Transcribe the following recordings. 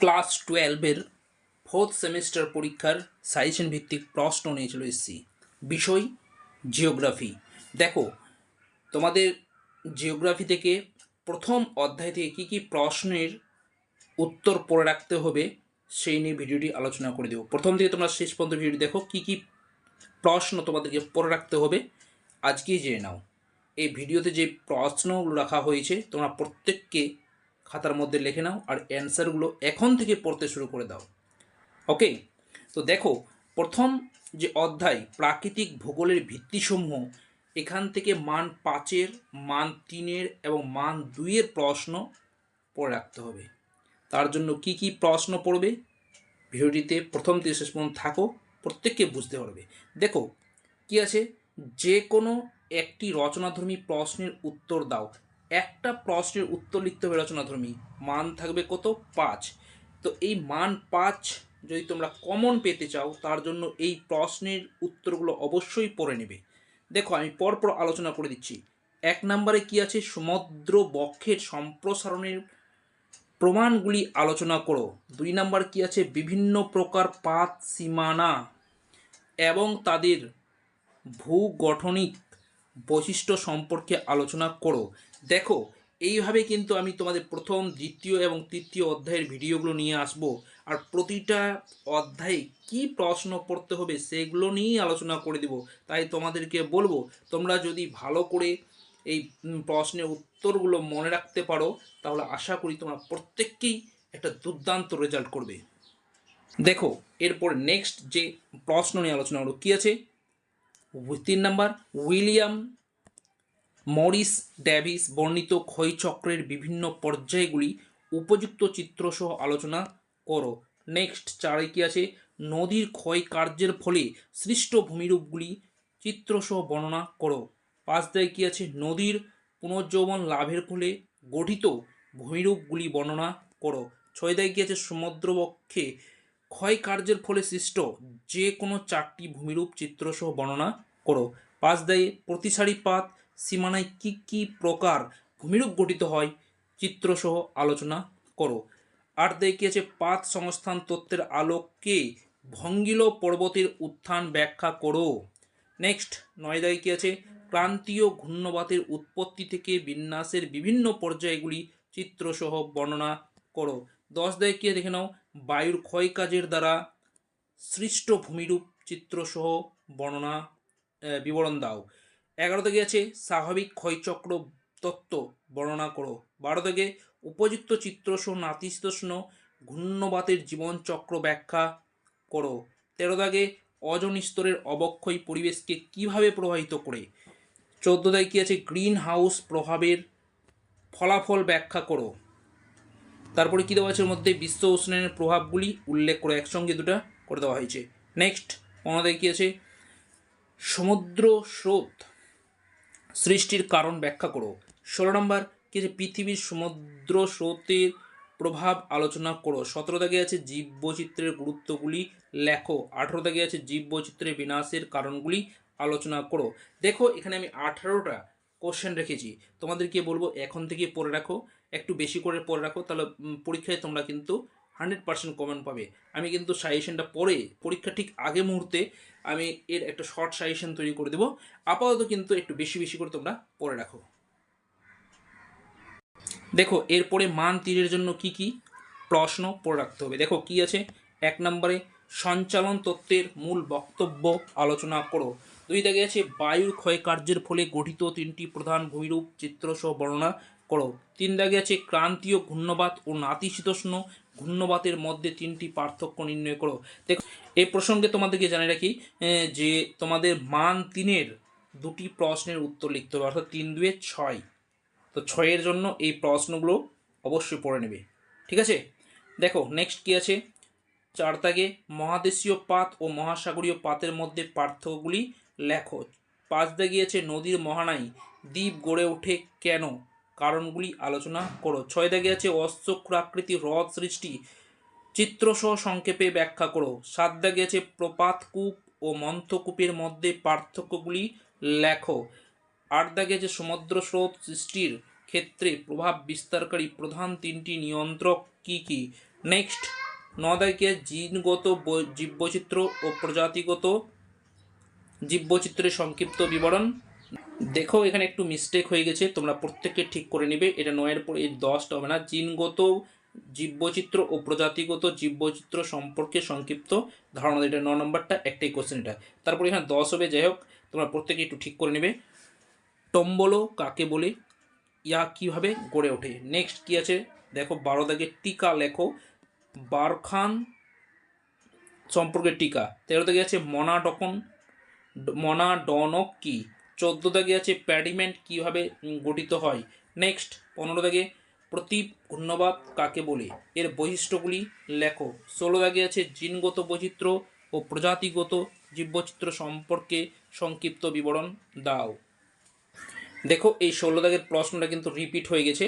Class টুয়েলভের fourth semester পরীক্ষার suggestion ভিত্তিক প্রশ্ন নিয়ে চলে এসেছি। বিষয়, জিওগ্রাফি। দেখো, তোমাদের জিওগ্রাফি থেকে প্রথম অধ্যায় থেকে কী কী প্রশ্নের উত্তর পড়ে রাখতে হবে সেই নিয়ে ভিডিওটি আলোচনা করে দেবো। প্রথম থেকে তোমরা শেষ পর্যন্ত ভিডিওটি দেখো, কী কী প্রশ্ন তোমাদেরকে পড়ে রাখতে হবে। আজকেই জেনে নাও। এই ভিডিওতে যে প্রশ্নগুলো রাখা হয়েছে, তোমরা প্রত্যেককে খাতার মধ্যে লিখে নাও আর অ্যান্সারগুলো এখন থেকে পড়তে শুরু করে দাও। ওকে তো দেখো, প্রথম যে অধ্যায়, প্রাকৃতিক ভূগোলের ভিত্তিসমূহ, এখান থেকে মান পাঁচের, মান তিনের এবং মান দুইয়ের প্রশ্ন পড়ে রাখতে হবে। তার জন্য কি কি প্রশ্ন পড়বে? ভিডিওটিতে প্রথম থেকে শেষ পর্যন্ত থাকো, প্রত্যেককে বুঝতে পারবে। দেখো, কি আছে? যে কোনো একটি রচনাধর্মী প্রশ্নের উত্তর দাও। একটা প্রশ্নের উত্তর লিখতে হবে রচনাধর্মী। মান থাকবে কত? পাঁচ। তো এই মান পাঁচ যদি তোমরা কমন পেতে চাও, তার জন্য এই প্রশ্নের উত্তরগুলো অবশ্যই পড়ে নেবে। দেখো, আমি পরপর আলোচনা করে দিচ্ছি। এক নম্বরে কি আছে? সমুদ্র বক্ষের সম্প্রসারণের প্রমাণগুলি আলোচনা করো। দুই নাম্বার কি আছে? বিভিন্ন প্রকার পাত, সীমানা এবং তাদের ভূগঠনিক বৈশিষ্ট্য সম্পর্কে আলোচনা করো। দেখো, এইভাবে কিন্তু আমি তোমাদের প্রথম, দ্বিতীয় এবং তৃতীয় অধ্যায়ের ভিডিওগুলো নিয়ে আসব। আর প্রতিটা অধ্যায়ে কি প্রশ্ন পড়তে হবে সেগুলো নিয়েই আলোচনা করে দেব। তাই তোমাদেরকে বলব, তোমরা যদি ভালো করে এই প্রশ্নের উত্তরগুলো মনে রাখতে পারো, তাহলে আশা করি তোমরা প্রত্যেককেই একটা দুর্দান্ত রেজাল্ট করবে। দেখো, এরপর নেক্সট যে প্রশ্ন নিয়ে আলোচনা করো কী আছে? তিন নম্বর, উইলিয়াম মরিস ড্যাভিস বর্ণিত ক্ষয়চক্রের বিভিন্ন পর্যায়গুলি উপযুক্ত চিত্রসহ আলোচনা করো। নেক্সট চারে কি আছে? নদীর ক্ষয় কার্যের ফলে সৃষ্ট ভূমিরূপগুলি চিত্রসহ বর্ণনা করো। পাঁচ দায় কি আছে? নদীর পুনর্জীবন লাভের ফলে গঠিত ভূমিরূপগুলি বর্ণনা করো। ছয় দায় কি আছে? সমুদ্রবক্ষে ক্ষয় কার্যের ফলে সৃষ্ট যে কোনো চারটি ভূমিরূপ চিত্রসহ বর্ণনা করো। পাঁচ দায়ে প্রতিসারি পাত, সীমানায় কি কি প্রকার ভূমিরূপ গঠিত হয়, চিত্রসহ আলোচনা করো। আট দায়ে কি আছে? পাত সংস্থান তত্ত্বের আলোকে ভঙ্গিল পর্বতের উত্থান ব্যাখ্যা করো। নেক্সট, নয় দায়ে কি আছে? ক্রান্তীয় ঘূর্ণবাতের উৎপত্তি থেকে বিন্যাসের বিভিন্ন পর্যায়গুলি চিত্রসহ বর্ণনা করো। দশ দায়ে কি দেখে নাও। বায়ুর ক্ষয় কাজের দ্বারা সৃষ্ট ভূমিরূপ চিত্রসহ বর্ণনা বিবরণ দাও। এগারো থেকে আছে, স্বাভাবিক ক্ষয়চক্র তত্ত্ব বর্ণনা করো। বারো থেকে, উপযুক্ত চিত্রসহ নাতিশীতোষ্ণ ঘূর্ণবাতের জীবনচক্র ব্যাখ্যা করো। তেরো দাগে অজন স্তরের অবক্ষয় পরিবেশকে কীভাবে প্রভাবিত করে? চোদ্দ দাগে কি আছে গ্রিন হাউস প্রভাবের ফলাফল ব্যাখ্যা করো। তারপরে কী দেওয়া আছে মধ্যে? বিশ্ব উষ্ণায়নের প্রভাবগুলি উল্লেখ করে একসঙ্গে দুটো। করে দেওয়া হয়েছে। নেক্সট পনেরো কী আছে? সমুদ্র স্রোত সৃষ্টির কারণ ব্যাখ্যা করো। ষোলো নম্বর, কি আছে? পৃথিবীর সমুদ্র স্রোতের প্রভাব আলোচনা করো। সতেরো দাগে আছে জীববৈচিত্র্যের গুরুত্বগুলি লেখো। আঠেরো দাগে আছে জীববৈচিত্র্যের বিনাশের কারণগুলি আলোচনা করো। দেখো, এখানে আমি আঠারোটা কোশ্চেন রেখেছি। তোমাদেরকে বলব? এখন থেকে পড়ে রাখো। একটু বেশি করে পড়ে রাখো। তাহলে পরীক্ষায় তোমরা কিন্তু হান্ড্রেড পার্সেন্ট কমেন্ট পাবে। আমি কিন্তু সাজেশনটা পরে, পরীক্ষা ঠিক আগে মুহূর্তে আমি এর একটা শর্ট সাজেশন তৈরি করে দেবো। আপাতত কিন্তু একটু বেশি বেশি করে তোমরা পড়ে রাখো। দেখো, এরপরে মান তীরের জন্য কি কি? প্রশ্ন পড়ে রাখতে হবে। দেখো, কি আছে? এক নম্বরে, সঞ্চালন তত্ত্বের মূল বক্তব্য আলোচনা করো। দুই দাগে আছে, বায়ুর ক্ষয় কার্যের ফলে গঠিত তিনটি প্রধান ভূমিরূপ চিত্রসহ বর্ণনা করো। তিন দাগে আছে, ক্রান্তীয় ঘূর্ণবাত ও নাতিশীতোষ্ণ ঘূর্ণবাতের মধ্যে তিনটি পার্থক্য নির্ণয় করো। দেখো, এই প্রসঙ্গে তোমাদেরকে জানিয়ে রাখি যে তোমাদের মান তিনের দুটি প্রশ্নের উত্তর লিখতে হবে, অর্থাৎ তিন দুয়ে ছয়। তো ছয়ের জন্য এই প্রশ্নগুলো অবশ্যই পড়ে নেবে। ঠিক আছে? দেখো নেক্সট কি আছে? চার মহাদেশীয় পাত ও মহাসাগরীয় পাতের মধ্যে পার্থক্যগুলি লেখো। পাঁচ দাগে আছে, নদীর মহানাই দ্বীপ গড়ে ওঠে কেন? কারণগুলি আলোচনা করো। ছয় দাগে আছে, অশ্বক্রাকৃতি হ্রদ সৃষ্টি। চিত্রসহ সংক্ষেপে ব্যাখ্যা করো। সাত দাগে আছে, প্রপাতকূপ ও মন্থকূপের মধ্যে পার্থক্যগুলি লেখো। আট দাগে যে সমুদ্র স্রোত সৃষ্টির ক্ষেত্রে প্রভাব বিস্তারকারী প্রধান তিনটি নিয়ন্ত্রক কি কি? নেক্সট, ন দাগে জিনগত জীববৈচিত্র্য ও প্রজাতিগত জীববৈচিত্র্যের সংক্ষিপ্ত বিবরণ। দেখো, এখানে একটু মিস্টেক হয়ে গেছে। তোমরা প্রত্যেককে ঠিক করে নেবে। এটা নয়ের পর এই দশটা হবে না। জিনগত জীববৈচিত্র ও প্রজাতিগত জীববৈচিত্র্য সম্পর্কে সংক্ষিপ্ত ধারণা এটা ন নম্বরটা, একটাই কোশ্চেন এটা। তারপর এখানে দশ হবে। যাই হোক, তোমরা প্রত্যেকে একটু ঠিক করে নেবে। টম্বলো কাকে বলে? ইয়া কীভাবে গড়ে ওঠে? নেক্সট কি আছে? দেখো, বারো দাগে টিকা লেখো। বারখান সম্পর্কে টিকা। তেরো দাগে আছে মনাডকন। মনাডনক কি? চোদ্দ দাগে আছে প্যাডিমেন্ট কীভাবে গঠিত হয়? নেক্সট, পনেরো দাগে প্রতীপ ঘূর্ণবাদ কাকে বলে? এর বৈশিষ্ট্যগুলি লেখো। ষোলো দাগে আছে জিনগত বৈচিত্র্য ও প্রজাতিগত জীববৈচিত্র্য সম্পর্কে সংক্ষিপ্ত বিবরণ দাও। দেখো, এই ষোলো দাগের প্রশ্নটা কিন্তু রিপিট হয়ে গেছে।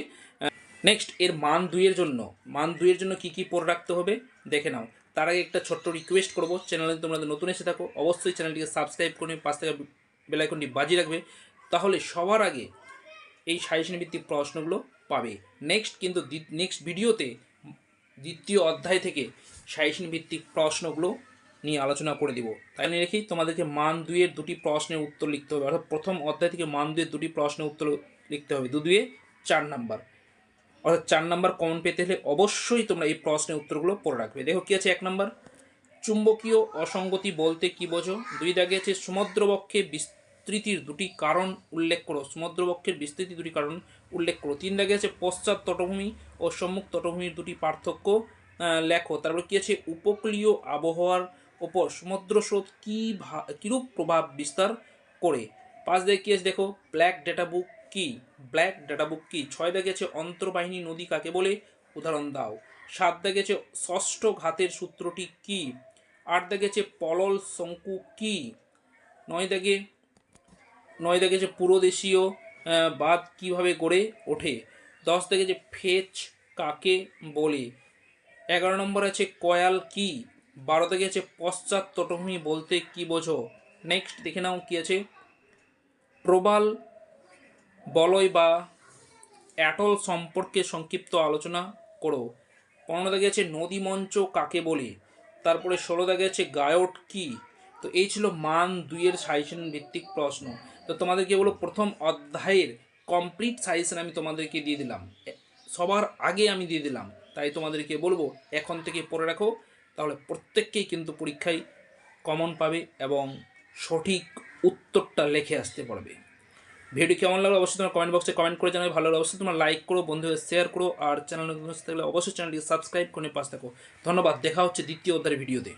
নেক্সট, এর মান দুইয়ের জন্য। মান দুইয়ের জন্য কি কি পড়ে রাখতে হবে? দেখে নাও। তার আগে একটা ছোট্ট রিকোয়েস্ট করব। চ্যানেলে যদি নতুন এসে থাকো, অবশ্যই চ্যানেলটিকে সাবস্ক্রাইব করে পাঁচ থেকে বেলাইকনটি বাজিয়ে রাখবে, তাহলে সবার আগে এই সাজেশন ভিত্তিক প্রশ্নগুলো পাবে। নেক্সট কিন্তু নেক্সট ভিডিওতে দ্বিতীয় অধ্যায় থেকে সাজেশন ভিত্তিক প্রশ্নগুলো নিয়ে আলোচনা করে দিব। তাই নিয়ে রেখেই তোমাদেরকে মান দুইয়ের দুটি প্রশ্নের উত্তর লিখতে হবে, অর্থাৎ প্রথম অধ্যায় থেকে মান দুইয়ের দুটি প্রশ্নের উত্তর লিখতে হবে। দু দুয়ে চার নাম্বার। অর্থাৎ চার নাম্বার কমন পেতে হলে অবশ্যই তোমরা এই প্রশ্নের উত্তরগুলো পড়ে রাখবে। দেখো কি আছে এক নাম্বার? চুম্বকীয় অসঙ্গতি বলতে কি বোঝো? দুই দাগে আছে সমুদ্রবক্ষে বিস্তৃতির দুটি কারণ উল্লেখ করো। সমুদ্রবক্ষের বিস্তৃতি দুটি কারণ উল্লেখ করো। তিন দাগে আছে পশ্চাৎ তটভূমি ও সম্মুখ তটভূমির দুটি পার্থক্য লেখো। তারপর কী আছে? উপকূলীয় আবহাওয়ার ওপর সমুদ্র স্রোত কী কিরূপ প্রভাব বিস্তার করে? পাঁচ দাগে কী আছে? দেখো, ব্ল্যাক ডেটা বুক কি? ব্ল্যাক ডেটা বুক কি? ছয় দাগে আছে অন্তর্বাহিনী নদী কাকে বলে? উদাহরণ দাও। সাত দাগে আছে ষষ্ঠ ঘাতের সূত্রটি কী? আট দাগে আছে পলল শঙ্কু কী? নয় দাগে নয় যে পুরোদেশীয় বাদ কীভাবে গড়ে ওঠে? দশ দেখেছে ফেচ কাকে বলে? এগারো নম্বর আছে কয়াল কি? বারো দাগে আছে পশ্চাৎ তটভূমি বলতে কি বোঝো? নেক্সট দেখে নাও কি আছে। প্রবাল, বলয় বা অ্যাটল সম্পর্কে সংক্ষিপ্ত আলোচনা করো। পনেরো দাগে আছে নদী মঞ্চ কাকে বলে? তারপরে ষোলো দাগে আছে গায়ট কি? তো এই ছিল মান দুইয়ের সাজেশন ভিত্তিক প্রশ্ন। তো তোমাদেরকে বলো, প্রথম অধ্যায়ের কমপ্লিট সাজেশন আমি তোমাদেরকে দিয়ে দিলাম। সবার আগে আমি দিয়ে দিলাম। তাই তোমাদেরকে বলব, এখন থেকে পড়ে রাখো। তাহলে প্রত্যেককেই কিন্তু পরীক্ষায় কমন পাবে এবং সঠিক উত্তরটা লিখে আসতে পারবে। ভিডিও কেমন লাগল অবশ্যই তোমার কমেন্ট বক্সে কমেন্ট করে জানাবে। ভালো লাগলে অবশ্যই তোমার লাইক করো, বন্ধুদের শেয়ার করো। আর চ্যানেল থাকলে অবশ্যই চ্যানেলটিকে সাবস্ক্রাইব করে পাশে থাকো। ধন্যবাদ, দেখা হচ্ছে দ্বিতীয় অধ্যায়ের ভিডিওতে